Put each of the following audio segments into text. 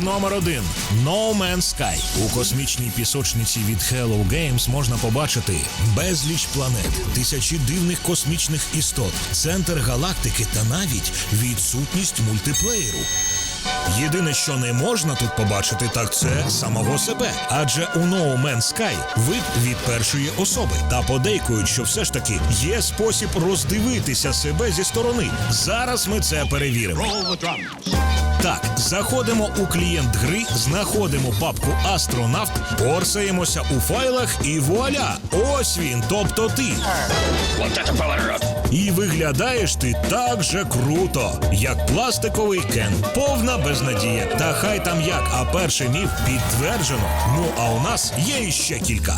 Номер один No Man's Sky. У космічній пісочниці від Hello Games можна побачити безліч планет, тисячі дивних космічних істот, центр галактики та навіть відсутність мультиплеєру. Єдине, що не можна тут побачити, так це самого себе. Адже у No Man's Sky вид від першої особи. Та подейкують, що все ж таки є спосіб роздивитися себе зі сторони. Зараз ми це перевіримо. Так, заходимо у клієнт гри, знаходимо папку Астронавт, порсаємося у файлах і вуаля! Ось він, тобто ти. Вот это поворот! І виглядаєш ти так же круто, як пластиковий кен. Повна безнадія. Та хай там як, а перший міф підтверджено. Ну а у нас є іще кілька.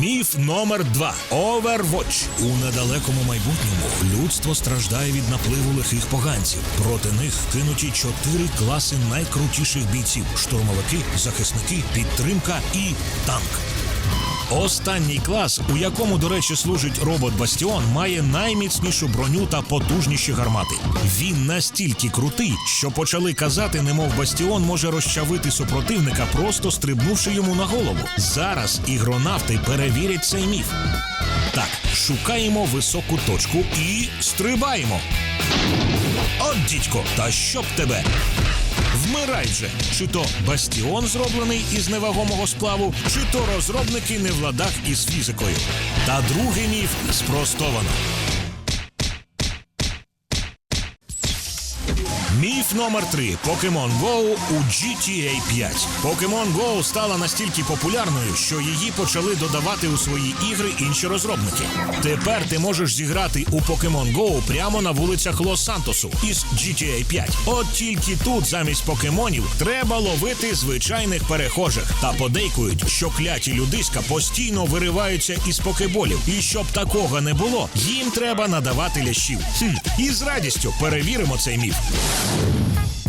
Міф номер два Overwatch. У недалекому майбутньому людство страждає від напливу лихих поганців. Проти них кинуті чотири класи найкрутіших бійців: штурмовики, захисники, підтримка і танк. Останній клас, у якому, до речі, служить робот Бастіон, має найміцнішу броню та потужніші гармати. Він настільки крутий, що почали казати, немов Бастіон може розчавити супротивника, просто стрибнувши йому на голову. Зараз ігронавти перевірять цей міф. Так, шукаємо високу точку і стрибаємо. От дідько, та щоб тебе! Вмирай же! Чи то бастіон зроблений із невагомого сплаву, чи то розробники не в ладах із фізикою. Та другий міф спростовано. Міф номер 3 Pokemon Go у GTA 5. Pokemon Go стала настільки популярною, що її почали додавати у свої ігри інші розробники. Тепер ти можеш зіграти у Pokemon Go прямо на вулицях Лос-Сантосу із GTA 5. От тільки тут замість покемонів треба ловити звичайних перехожих. Та подейкують, що кляті людиська постійно вириваються із покеболів. І щоб такого не було, їм треба надавати лящів. Хм, і з радістю перевіримо цей міф.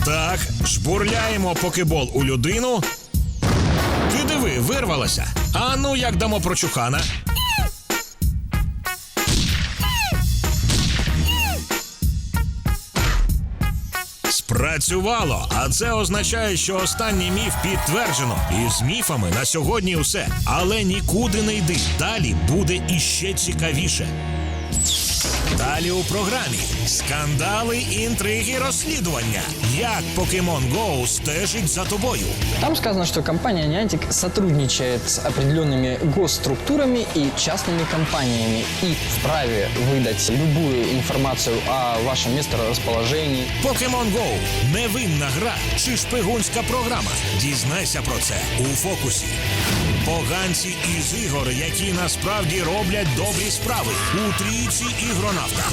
Так, жбурляємо покебол у людину. Ти диви, вирвалася. А ну як дамо прочухана. Спрацювало, а це означає, що останній міф підтверджено. І з міфами на сьогодні усе. Але нікуди не йди. Далі буде іще цікавіше. Далі у програмі скандали, інтриги, розслідування. Як Pokemon Go стежить за тобою. Там сказано, что компания Niantic сотрудничает с определенными госструктурами и частными компаниями и вправе выдать любую информацию о вашем месторасположении, Pokemon Go – невинна гра чи шпигунська програма. Дізнайся про це у фокусі. Поганці із ігор, які насправді роблять добрі справи у трійці ігронавта.